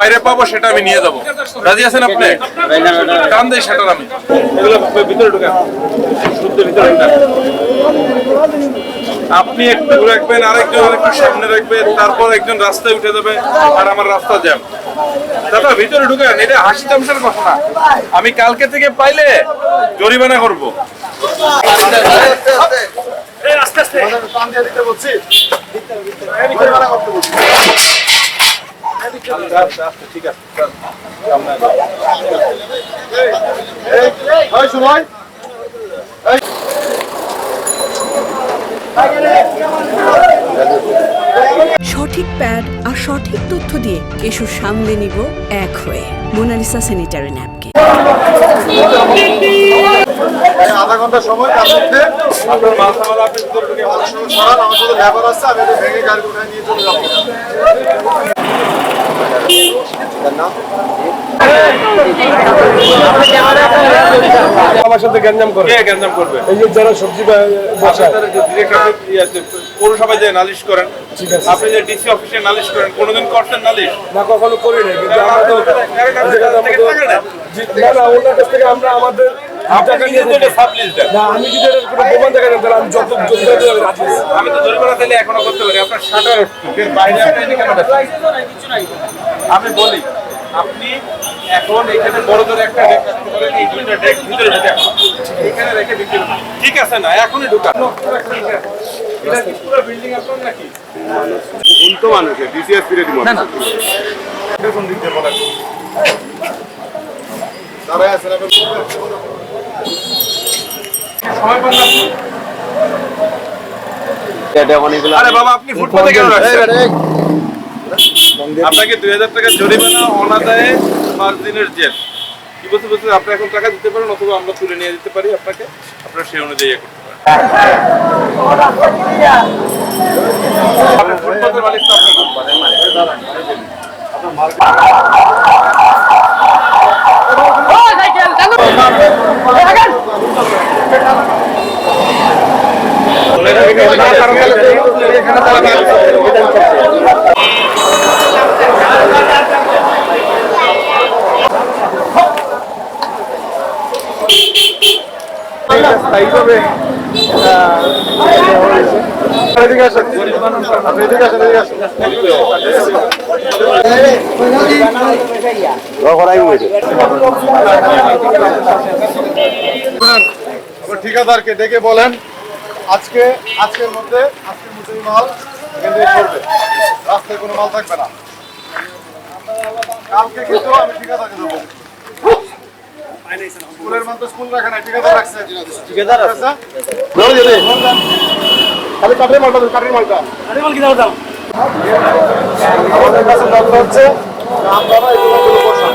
বাইরে সেটা আমি নিয়ে যাব। আপনি? ভিতরে আপনি একটু রাখবেন, আরেকজন একটু সামনে রাখবেন, তারপর একজন রাস্তায় উঠে যাবে, আর আমার রাস্তা জ্যাম। দাদা ভিতরে ঢুকেন এটা হাসি তামসার কথা না। আমি কালকে থেকে পাইলে জরিমানা করব। ঠিক আছে সময়। সঠিক প্যাড আর সঠিক তথ্য দিয়ে কেশু সামলে নিব এক হয়ে। মোনালিসা স্যানিটারি ন্যাপকে। আধা ঘণ্টা সময়, তার মধ্যে আপনার মাথা আছে, আমি ভেঙে গাড়ি নিয়ে চলে যাব। আমার সাথে গ্যাঞ্জাম করে। কে গ্যাঞ্জাম করবে? এই যে যারা সবজি বসায় আপনারা যে direct আপনি ইয়াতে পৌরসভায় যে নালিশ করেন আপনি যে ডিসি অফিসে নালিশ করেন কোনোদিন করছেন নালিশ? না কখনো করি না কিন্তু আমরা তো আমাদের- না না ওনার কাছ থেকে আমরা আমাদের আমি যদি কোনো প্রমাণ দেখাই তাহলে আমি যত যত রাজি আমি তো জরিমানা দিলে এখনও করতে পারি। আপনার বাইরে আপনি বলি আপনি এখন এখানে বড় ধরে একটা ডেক রাখতে পারেন এই দুইটা ডেক ভিতরে ঢুকে এখানে রেখে বিক্রি ঠিক আছে না এখনই ঢুকান। এটা কি পুরো বিল্ডিং আপনার নাকি? উল্টো মানুষের ডিসিএস ফিরে দিব না না। দেখুন দিতে বলেন তারা আছেন আপনি সময় পান না। আপনি? আরে বাবা আপনি ফুটপাতে কেন রাখছেন? আপনাকে দুই হাজার টাকা জরিমানা অনাদায়ে পাঁচ দিনের জেল। কি বলতে বলতে আপনি এখন টাকা দিতে পারেন অথবা আমরা তুলে নিয়ে দিতে পারি আপনাকে। আপনার সেই অনুযায়ী ইয়ে করতে পারেন। আপনার মালিক। স্থায়ীভাবে এদিকে আসেন আপনি এদিকে আসেন এদিকে আসেন। ওই ঠিকাদারকে ডেকে বলেন আজকে আজকের মধ্যে আজকের মধ্যে মাল এখান থেকে সরবে। রাস্তায় কোনো মাল থাকবে না। কালকে কিন্তু আমি ঠিকাদারকে দেবো। স্কুলের মধ্যে স্কুল রাখে না ঠিকাদার রাখছে। ঠিকাদার আছে। বলে দিলে তাহলে কাটরি মালটা কাটরি মালটা। কাটরি মাল কি দাও? দাও আমাদের কাছে দরকার হচ্ছে আপনারা এগুলো করে বসান